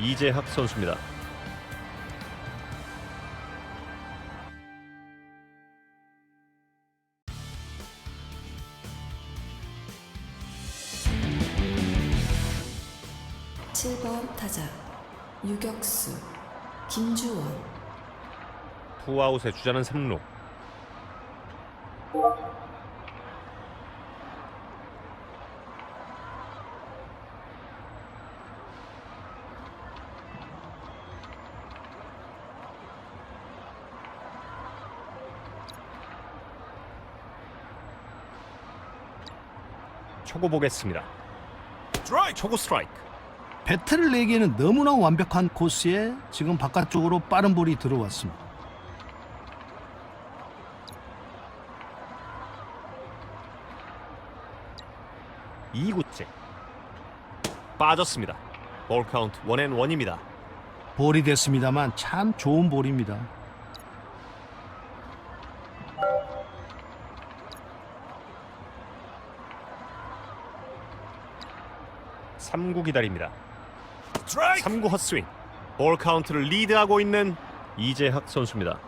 이재학 선수입니다. 칠 번 타자 유격수 김주원 투아웃의 주자는 3루. 초구 보겠습니다. 초구 스트라이크. 배트를 내기에는 너무나 완벽한 코스에 지금 바깥쪽으로 빠른 볼이 들어왔습니다. 이구째 빠졌습니다. 볼 카운트 원앤 원입니다. 볼이 됐습니다만 참 좋은 볼입니다. 삼구 기다립니다. 삼구 헛스윙. 볼 카운트를 리드하고 있는 이재학 선수입니다.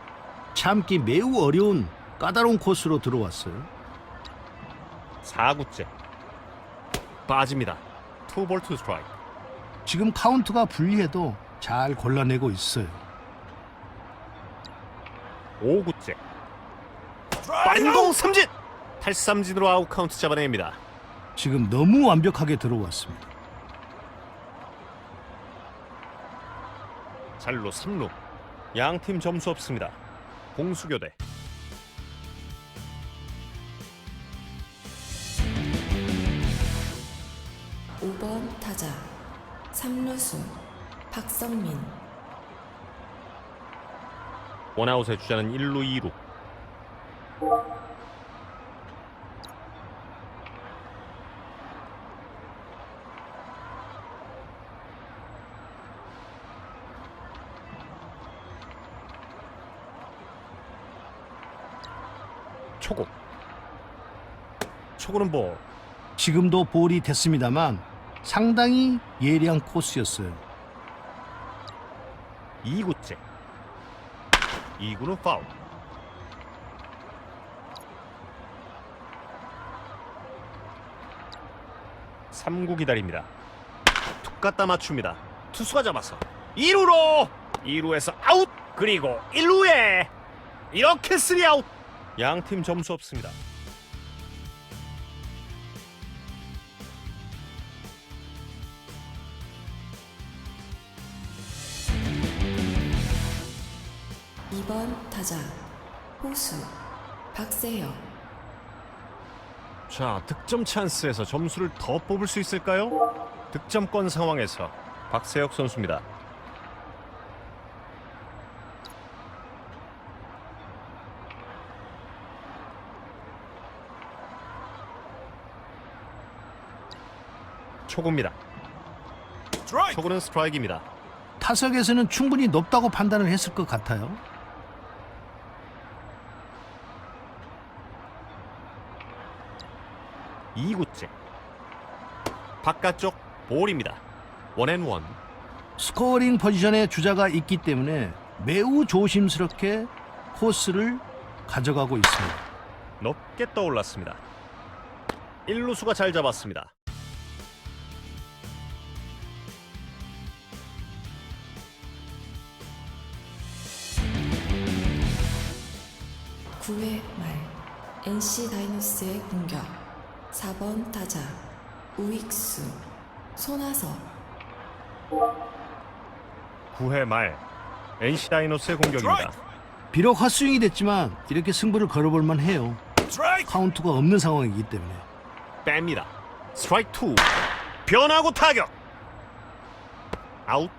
참기 매우 어려운 까다로운 코스로 들어왔어요. 4구째 빠집니다. 투볼 투 스트라이크. 지금 카운트가 불리해도 잘 골라내고 있어요. 5구째 빠른 공 삼진. 탈삼진으로 아웃 카운트 잡아냅니다. 지금 너무 완벽하게 들어왔습니다. 잘로 3루. 양팀 점수 없습니다. 공수교대. 오번 타자 삼루수 박성민 원아웃의 주자는 1루 2루. 초구. 초구는 볼. 지금도 볼이 됐습니다만 상당히 예리한 코스였어요. 2구째. 2구는 파울. 3구 기다립니다. 툭 갖다 맞춥니다. 투수가 잡아서 2루로 2루에서 아웃 그리고 1루에 이렇게 3아웃 양팀 점수 없습니다. 이번 타자 호수 박세혁 자, 득점 찬스에서 점수를 더 뽑을 수 있을까요? 득점권 상황에서 박세혁 선수입니다. 초구입니다. 초구는 스트라이크입니다. 타석에서는 충분히 높다고 판단을 했을 것 같아요. 이구째 바깥쪽 볼입니다. 원앤원. 스코어링 포지션에 주자가 있기 때문에 매우 조심스럽게 코스를 가져가고 있습니다. 높게 떠올랐습니다. 1루수가 잘 잡았습니다. 구회말 NC 다이노스의 공격 4번 타자 우익수 손아섭 9회 말 NC 다이노스의 공격입니다. 비록 헛스윙이 됐지만 이렇게 승부를 걸어볼만 해요. 카운트가 없는 상황이기 때문에. 뺍니다. 스트라이크 2. 변하고 타격. 아웃.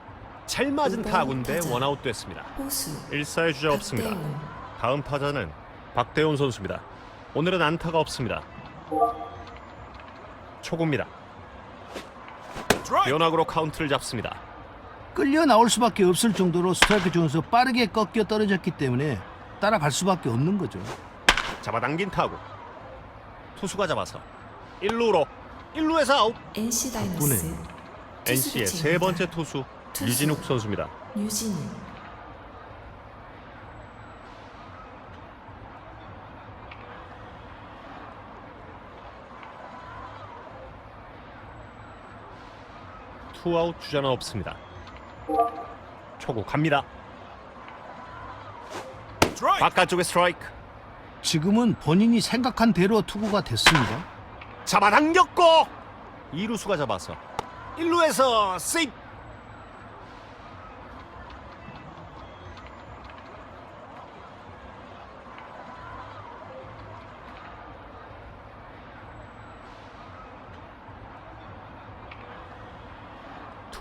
잘 맞은 타구인데 타자. 원아웃 됐습니다. 호수 1사의 주자 없습니다. 다음 타자는 박대훈 선수입니다. 오늘은 안타가 없습니다. 초구입니다. 변화구로 카운트를 잡습니다. 끌려 나올 수밖에 없을 정도로 스트라이크 존에서 빠르게 꺾여 떨어졌기 때문에 따라갈 수밖에 없는 거죠. 잡아당긴 타구. 투수가 잡아서 1루로 1루에서 아웃. NC 다이노스 덕분에 NC의 세 번째 투수 투수 유진욱 선수입니다. 유진욱 투아웃 주자는 없습니다. 초구 갑니다. 바깥쪽에 스트라이크. 지금은 본인이 생각한 대로 투구가 됐습니다. 잡아당겼고 2루수가 잡아서 1루에서 세이프.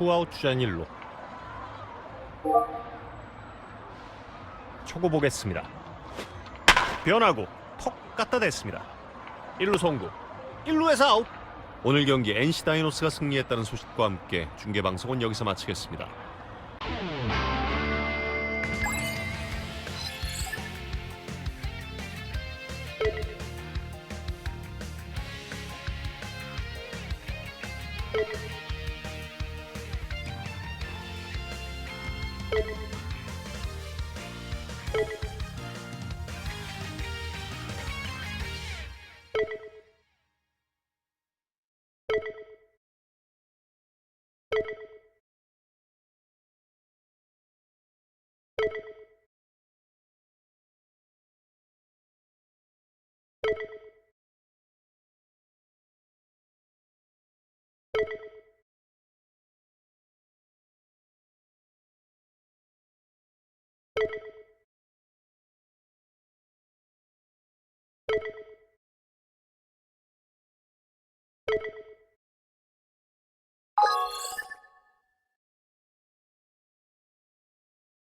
투아웃 주자는 1루. 초구 보겠습니다. 변하고 톡 갖다 댔습니다. 1루 송구 1루에서 아웃 오늘 경기 NC 다이노스가 승리했다는 소식과 함께 중계 방송은 여기서 마치겠습니다. you